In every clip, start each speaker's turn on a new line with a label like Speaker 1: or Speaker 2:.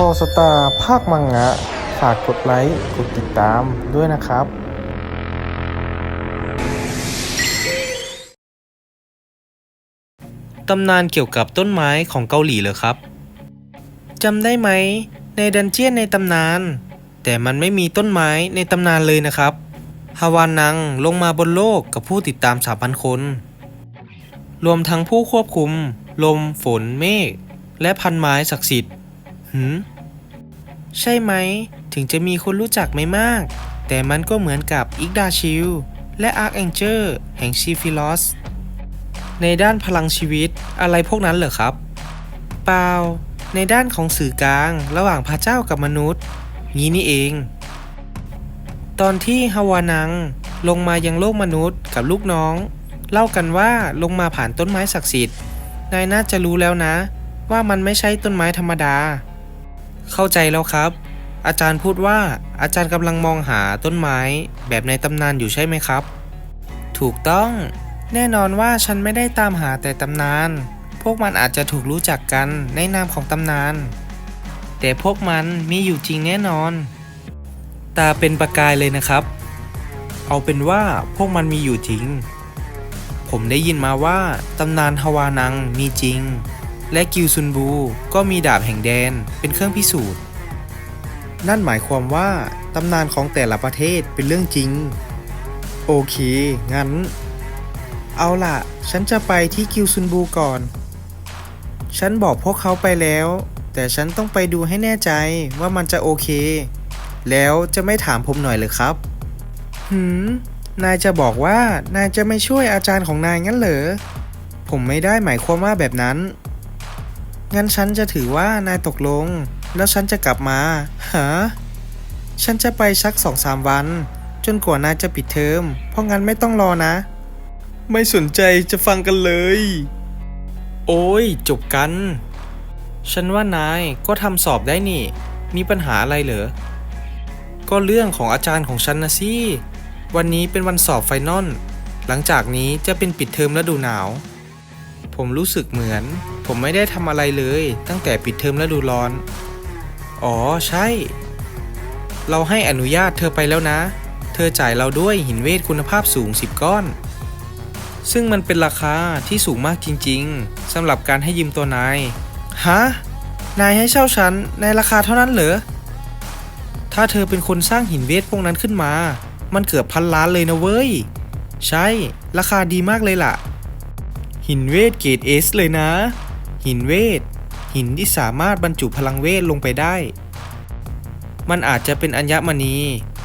Speaker 1: ออสตาภาคมังงะ ฝากกดไลค์ กดติดตามด้วยนะครับ
Speaker 2: ตำนานเกี่ยวกับต้นไม้ของเกาหลีเหรอครับ จำได้ไหม ในดันเจียนในตำนาน แต่มันไม่มีต้นไม้ในตำนานเลยนะครับ ฮาวานังลงมาบนโลกกับผู้ติดตามสามพันคน รวมทั้งผู้ควบคุม ลม ฝน เมฆ และพันไม้ศักดิ์สิทธิ์ หืมใช่ไหม ถึงจะมีคนรู้จักไม่มาก แต่มันก็เหมือนกับอิกดาชิลและอาร์คแองเจอร์แห่งชีฟิลอส ในด้านพลังชีวิตอะไรพวกนั้นเหรอครับ เปล่า ในด้านของสื่อกลางระหว่างพระเจ้ากับมนุษย์ งี้นี่เอง ตอนที่ฮาวานังลงมายังโลกมนุษย์กับลูกน้อง เล่ากันว่าลงมาผ่านต้นไม้ศักดิ์สิทธิ์ นายน่าจะรู้แล้วนะ ว่ามันไม่ใช่ต้นไม้ธรรมดา เข้าใจแล้วครับ อาจารย์พูดว่าอาจารย์กำลังมองหาต้นไม้แบบในตำนานอยู่ใช่ไหมครับ ถูกต้อง แน่นอนว่าฉันไม่ได้ตามหาแต่ตำนาน พวกมันอาจจะถูกรู้จักกันในนามของตำนาน แต่พวกมันมีอยู่จริงแน่นอน ตาเป็นประกายเลยนะครับ เอาเป็นว่าพวกมันมีอยู่จริง ผมได้ยินมาว่าตำนานฮาวานังมีจริง และกิวซุนบูก็มีดาบแห่งแดนเป็นเครื่องพิสูจน์ นั่นหมายความว่าตำนานของแต่ละประเทศเป็นเรื่องจริง โอเค งั้น เอาล่ะ ฉันจะไปที่กิวซุนบูก่อน ฉันบอกพวกเขาไปแล้ว แต่ฉันต้องไปดูให้แน่ใจว่ามันจะโอเค แล้วจะไม่ถามผมหน่อยเลยครับ หืม นายจะบอกว่านายจะไม่ช่วยอาจารย์ของนายงั้นเหรอ ผมไม่ได้หมายความว่าแบบนั้น งั้นฉันจะถือว่านายตกลง แล้วฉันจะกลับมาฮะฉันจะไปสักสองสามวัน จนกว่านายจะปิดเทอม เพราะงั้นไม่ต้องรอนะ ไม่สนใจจะฟังกันเลย โอ้ย จบกัน ฉันว่านายก็ทำสอบได้นี่ มีปัญหาอะไรเหรอ ก็เรื่องของอาจารย์ของฉันนะสิ วันนี้เป็นวันสอบไฟนอล หลังจากนี้จะเป็นปิดเทอมฤดูหนาว ผมรู้สึกเหมือน ผมไม่ได้ทำอะไรเลย ตั้งแต่ปิดเทอมฤดูร้อน อ๋อใช่ เราให้อนุญาตเธอไปแล้วนะ เธอจ่ายเราด้วยหินเวทคุณภาพสูง 10 ก้อน ซึ่งมันเป็นราคาที่สูงมากจริงๆสำหรับการให้ยืมตัวนาย ฮะ นายให้เช่าฉันในราคาเท่านั้นเหรอ ถ้าเธอเป็นคนสร้างหินเวทพวกนั้นขึ้นมา มันเกือบพันล้านเลยนะเว้ย ใช่ ราคาดีมากเลยล่ะ หินเวทเกรดเอสเลยนะ หินเวท หินที่สามารถบรรจุพลังเวทลงไปได้ มันอาจจะเป็นอัญมณี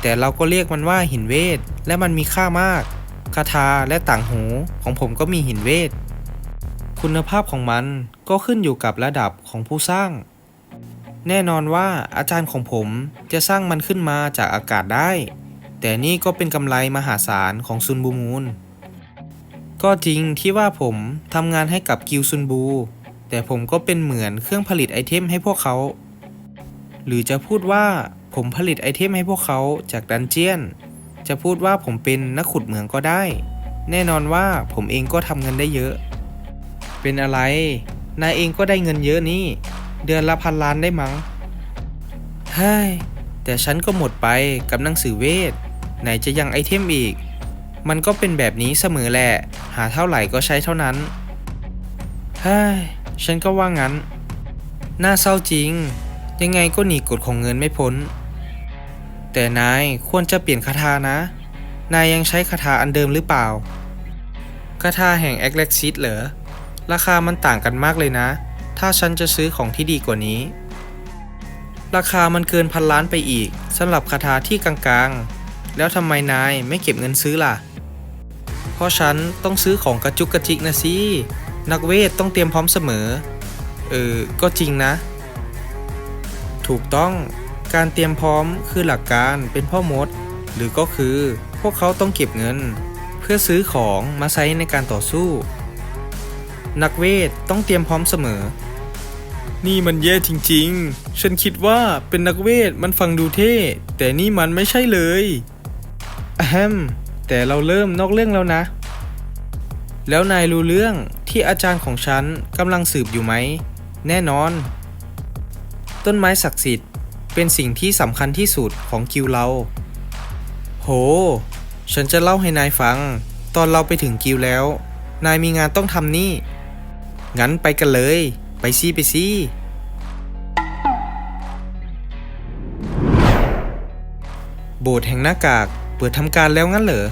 Speaker 2: แต่เราก็เรียกมันว่าหินเวท และมันมีค่ามาก คาถาและต่างหูของผมก็มีหินเวท คุณภาพของมันก็ขึ้นอยู่กับระดับของผู้สร้าง แน่นอนว่าอาจารย์ของผมจะสร้างมันขึ้นมาจากอากาศได้ แต่นี่ก็เป็นกำไรมหาศาลของซุนบูมูนก็จริงที่ว่าผมทำงานให้กับกิวซุนบู แต่ผมก็เป็นเหมือนเครื่องผลิตไอเทมให้พวกเขา หรือจะพูดว่าผมผลิตไอเทมให้พวกเขาจากดันเจียน จะพูดว่าผมเป็นนักขุดเหมืองก็ได้ แน่นอนว่าผมเองก็ทำเงินได้เยอะ เป็นอะไร นายเองก็ได้เงินเยอะนี่ เดือนละพันล้านได้มั้งเฮ้ยแต่ฉันก็หมดไปกับหนังสือเวท ไหนจะยังไอเทมอีก มันก็เป็นแบบนี้เสมอแหละ หาเท่าไหร่ก็ใช้เท่านั้นเฮ้ย ฉันก็ว่างั้น น่าเศร้าจริง ยังไงก็หนีกฎของเงินไม่พ้น แต่นายควรจะเปลี่ยนคาถานะ นายยังใช้คาถาอันเดิมหรือเปล่า คาถาแห่งแอคเล็กซิสเหรอ ราคามันต่างกันมากเลยนะ ถ้าฉันจะซื้อของที่ดีกว่านี้ ราคามันเกินพันล้านไปอีกสำหรับคาถาที่กลางๆ แล้วทำไมนายไม่เก็บเงินซื้อล่ะ เพราะฉันต้องซื้อของกระจุกกระจิกนะสิ นักเวทต้องเตรียมพร้อมเสมอ เออ ก็จริงนะ ถูกต้อง การเตรียมพร้อมคือหลักการเป็นพ่อมด หรือก็คือพวกเขาต้องเก็บเงิน เพื่อซื้อของมาใช้ในการต่อสู้ นักเวทต้องเตรียมพร้อมเสมอ นี่มันแย่จริงๆ ฉันคิดว่าเป็นนักเวทมันฟังดูเท่ แต่นี่มันไม่ใช่เลยอะแฮมแต่เราเริ่มนอกเรื่องแล้วนะ แล้วนายรู้เรื่อง ที่อาจารย์ของฉันกำลังสืบอยู่ไหม แน่นอน ต้นไม้ศักดิ์สิทธิ์ เป็นสิ่งที่สำคัญที่สุดของกิวเรา โห ฉันจะเล่าให้นายฟัง ตอนเราไปถึงกิวแล้ว นายมีงานต้องทำนี่ งั้นไปกันเลย ไปซี่ไปซี่โบสถ์แห่งหน้ากาก เปิดทำการแล้วงั้นเหรอ